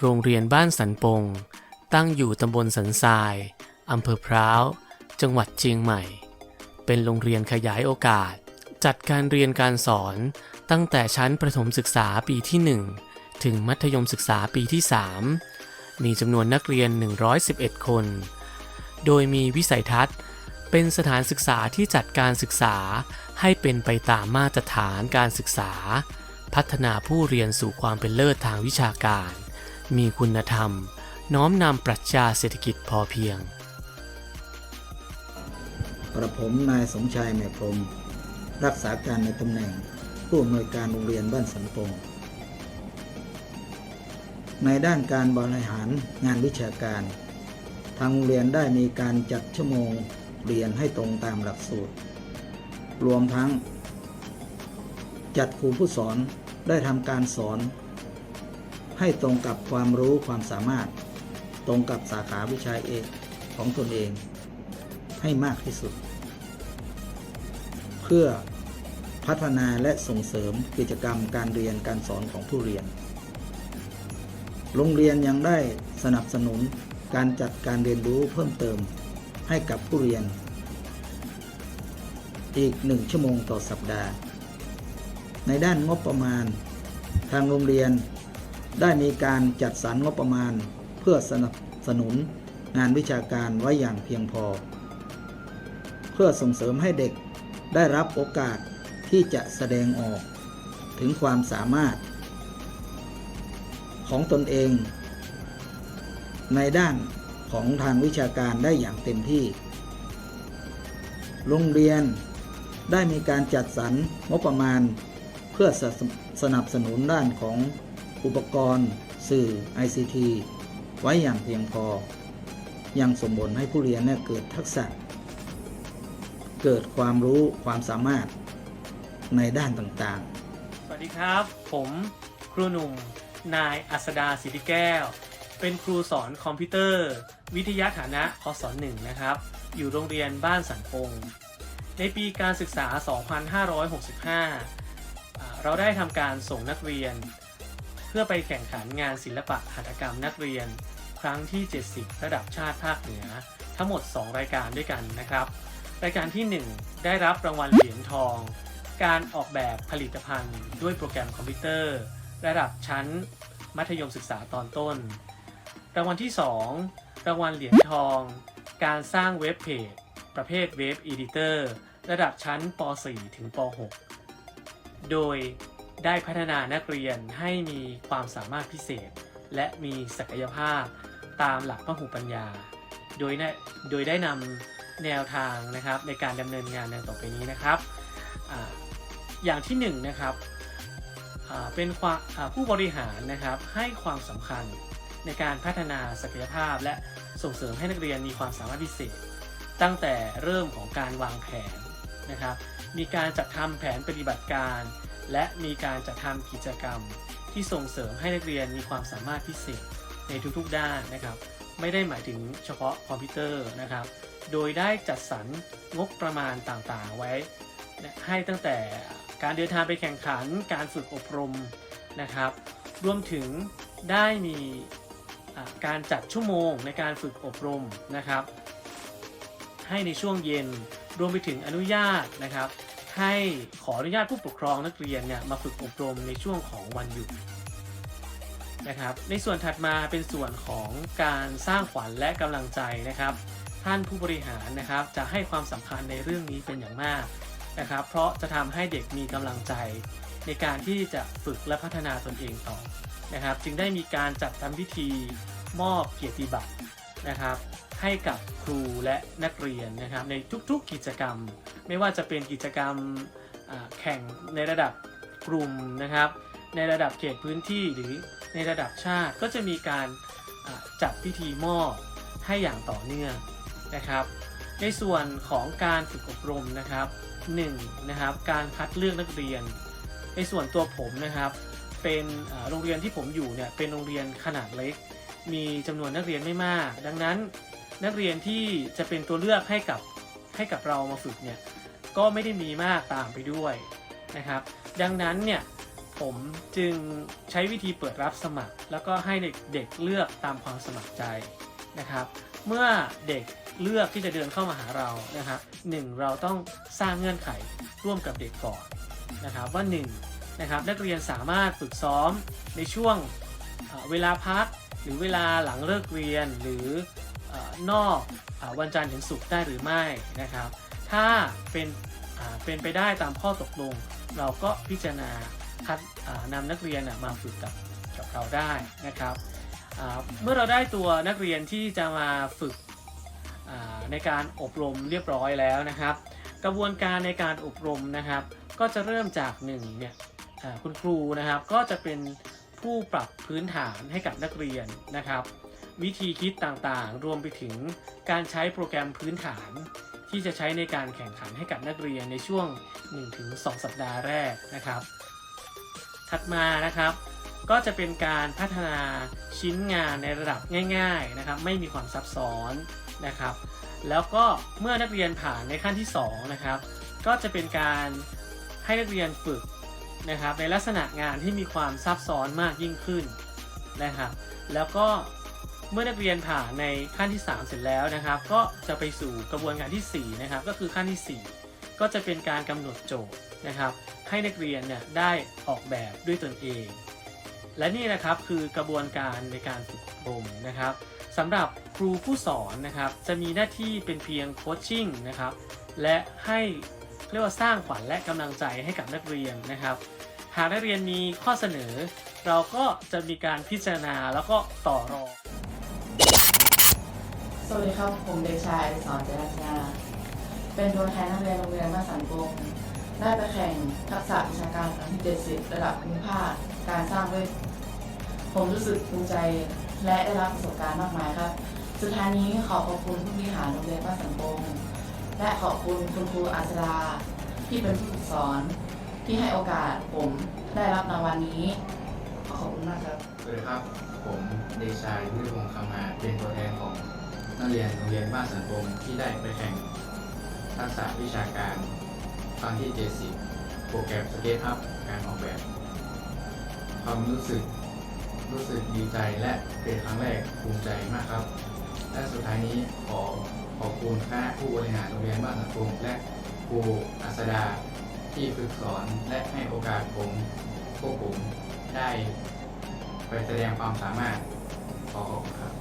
โรงเรียนบ้านสันปง ตั้งอยู่ตำบลสันทรายอำเภอพร้าว จังหวัดเชียงใหม่ เป็นโรงเรียนขยายโอกาส จัดการเรียนการสอนตั้งแต่ชั้นประถมศึกษาปีที่ 1 ถึงมัธยมศึกษาปีที่ 3 มีจำนวนนักเรียน 111 คน โดยมีวิสัยทัศน์ เป็นสถานศึกษาที่จัดการศึกษาให้เป็นไปตามมาตรฐานการศึกษา พัฒนาผู้เรียนสู่ความเป็นเลิศทางวิชาการ มีคุณธรรม น้อมนำปรัชญาเศรษฐกิจพอเพียง กระผมนายสมชายแม่พรมรักษาการในตำแหน่งผู้อำนวยการโรงเรียนบ้านสันปงในด้านการบริหารงานวิชาการ ทางโรงเรียนได้มีการจัดชั่วโมงเรียนให้ตรงตามหลักสูตร รวมทั้ง จัดครูผู้สอนได้ทำการสอน ให้ตรงกับความรู้ความสามารถ ตรงกับสาขาวิชาเอกของตนเอง ให้มากที่สุด เพื่อพัฒนาและส่งเสริมกิจกรรมการเรียนการสอนของผู้เรียน โรงเรียนยังได้สนับสนุนการจัดการเรียนรู้เพิ่มเติมให้กับผู้เรียน อีกหนึ่งชั่วโมงต่อสัปดาห์ ในด้านงบประมาณ ทางโรงเรียน ได้มีการจัดสรรงบประมาณเพื่อสนับสนุนงานวิชาการไว้อย่างเพียงพอ เพื่อส่งเสริมให้เด็กได้รับโอกาสที่จะแสดงออกถึงความสามารถ ของตนเอง ในด้านของทางวิชาการได้อย่างเต็มที่ โรงเรียนได้มีการจัดสรรงบประมาณ เพื่อสนับสนุนด้านของ อุปกรณ์ สื่อ ICT ไว้อย่างเพียงพอ ยังสมบูรณ์ให้ผู้เรียนเนี่ยเกิดทักษะ เกิดความรู้ความสามารถในด้านต่างๆ สวัสดีครับ ผมครูหนุ่ม นายอัสดาสิทธิแก้ว เป็นครูสอนคอมพิวเตอร์ วิทยาฐานะคศหนึ่งนะครับ อยู่โรงเรียนบ้านสันปงในปีการศึกษา 2565อ่าเราได้ทำการส่งนักเรียน พื่อไปแข่งขันงานศิลปะหัตถกรรมนักเรียน ครั้งที่ 70 ระดับชาติภาคเหนือ ทั้งหมด 2 รายการด้วยกันนะครับ รายการที่ 1 ได้รับรางวัลเหรียญทอง การออกแบบผลิตภัณฑ์ ด้วยโปรแกรมคอมพิวเตอร์ ระดับชั้น มัธยมศึกษาตอนต้น รางวัลที่ 2 รางวัลเหรียญทอง การสร้างเว็บเพจ ประเภทเว็บอีดิเตอร์ระดับชั้นป .4 ถึงป .6 โดย ได้พัฒนานักเรียนให้มีความสามารถพิเศษ และมีศักยภาพตามหลักพหุปัญญา โดยได้โดยได้นำแนวทางนะครับในการดำเนินงานดังต่อไปนี้นะครับออย่างที่หนึ่งนะครับเป็นผู้บริหารนะครับให้ความสำคัญในการพัฒนาศักยภาพ และส่งเสริมให้นักเรียนมีความสามารถพิเศษ ตั้งแต่เริ่มของการวางแผนนะครับ มีการจัดทำแผนปฏิบัติการ และมีการจัดทำกิจกรรมที่ส่งเสริมให้นักเรียนมีความสามารถพิเศษในทุกๆด้านนะครับ ไม่ได้หมายถึงเฉพาะคอมพิวเตอร์นะครับ โดยได้จัดสรรงบประมาณต่างๆไว้ ให้ตั้งแต่การเดินทางไปแข่งขันการฝึกอบรมนะครับ รวมถึงได้มีการจัดชั่วโมงในการฝึกอบรมนะครับ ให้ในช่วงเย็นรวมไปถึงอนุญาตนะครับ ให้ขออนุญาตผู้ปกครองนักเรียนเนี่ยมาฝึกอบรมในช่วงของวันหยุดนะครับ ในส่วนถัดมาเป็นส่วนของการสร้างขวัญและกำลังใจนะครับ ท่านผู้บริหารนะครับจะให้ความสำคัญในเรื่องนี้เป็นอย่างมากนะครับ เพราะจะทำให้เด็กมีกำลังใจ ในการที่จะฝึกและพัฒนาตนเองต่อนะครับ จึงได้มีการจัดทำพิธีมอบเกียรติบัตร นะครับให้กับครูและนักเรียนนะครับในทุกๆกิจกรรม ไม่ว่าจะเป็นกิจกรรมแข่งในระดับกลุ่มนะครับ ในระดับเขตพื้นที่หรือในระดับชาติก็จะมีการจัดพิธีมอบให้อย่างต่อเนื่องนะครับ ในส่วนของการฝึกอบรมนะครับ1นะครับการคัดเลือกนักเรียน ในส่วนตัวผมนะครับ เป็นโรงเรียนที่ผมอยู่เนี่ยเป็นโรงเรียนขนาดเล็ก มีจำนวนนักเรียนไม่มาก ดังนั้นนักเรียนที่จะเป็นตัวเลือกให้กับให้กับเรามาฝึกเนี่ยก็ไม่ได้มีมากตามไปด้วยนะครับ ดังนั้นเนี่ยผมจึงใช้วิธีเปิดรับสมัคร แล้วก็ให้เด็กเลือกตามความสมัครใจนะครับ เมื่อเด็กเลือกที่จะเดินเข้ามาหาเรานะครับหนึ่งเราต้องสร้างเงื่อนไขร่วมกับเด็กก่อนนะครับว่าหนึ่งนะครับนักเรียนสามารถฝึกซ้อมในช่วงเวลาพัก หรือเวลาหลังเลิกเรียนหรืออนอกอวันจันทร์ถึงศุกร์ได้หรือไม่นะครับ ถ้าเป็นเป็นไปได้ตามข้อตกลง เราก็พิจารณาคัดนำนักเรียนมาฝึกกับกับเราได้นะครับเมื่อเราได้ตัวนักเรียนที่จะมาฝึกในการอบรมเรียบร้อยแล้วนะครับ กระบวนการในการอบรมนะครับ ก็จะเริ่มจากหนึ่งเนี่ยคุณครูนะครับก็จะเป็น ผู้ปรับพื้นฐานให้กับนักเรียนนะครับ วิธีคิดต่างๆ รวมไปถึงการใช้โปรแกรมพื้นฐาน ที่จะใช้ในการแข่งขันให้กับนักเรียนในช่วง 1-2 สัปดาห์แรกนะครับ ถัดมานะครับ ก็จะเป็นการพัฒนาชิ้นงานในระดับง่าย ๆนะครับ ไม่มีความซับซ้อนนะครับ แล้วก็เมื่อนักเรียนผ่านในขั้นที่2นะครับก็จะเป็นการให้นักเรียนฝึก นะครับในลักษณะงานที่มีความซับซ้อนมากยิ่งขึ้นนะครับแล้วก็เมื่อนักเรียนผ่านในขั้นที่ 3 เสร็จแล้วนะครับ ก็จะไปสู่กระบวนการทีสี่4 นะครับ ก็คือขั้นทีสี่4 ก็จะเป็นการกำหนดโจทย์นะครับ ให้นักเรียนเนี่ยได้ออกแบบด้วยตนเอง และนี่นะครับคือกระบวนการในการฝึกอบรมนะครับสำหรับครูผู้สอนนะครับ จะมีหน้าที่เป็นเพียงโคชชิ่งนะครับ และให้ เรียกว่าสร้างขวัญและกำลังใจให้กับนักเรียนนะครับ หากนักเรียนมีข้อเสนอ เราก็จะมีการพิจารณาแล้วก็ต่อรองสวัสดีครับผมเด็กชายสอนเจรัญญาเป็นตัวแทนนักเรียนโรงเรียนบ้านสันปงได้ไปแข่งทักษะวิชาการครั้งที่70 ระดับภูมิภาคการสร้างด้วยผมรู้สึกภูมิใจและได้รับประสบการณ์มากมายครับ สุดท้ายนี้ขอขอบคุณผู้บริหารโรงเรียนบ้านสันปง และขอบคุณคุณครูอาสดาที่เป็นผู้ฝึกสอน ที่ให้โอกาสผมได้รับรางวัลนี้ขอขอบคุณมากครับสวัสดีครับ ผมเด็กชายวิริพงษ์คำมาเป็นตัวแทนของนักเรียนโรงเรียนบ้านสันปงที่ได้ไปแข่งทักษะวิชาการครั้งที่ 70 โปรแกรมสเก็ตอัพการออกแบบ ความรู้สึก รู้สึกดีใจและเป็นครั้งแรกภูมิใจมากครับ และสุดท้ายนี้ขอขอบคุณคณะผู้บริหารโรงเรียนบ้านสันปงและครูอัสดาที่ฝึกสอนและให้โอกาสผมพวกผมได้ไปแสดงความสามารถขอขอบคุณครับ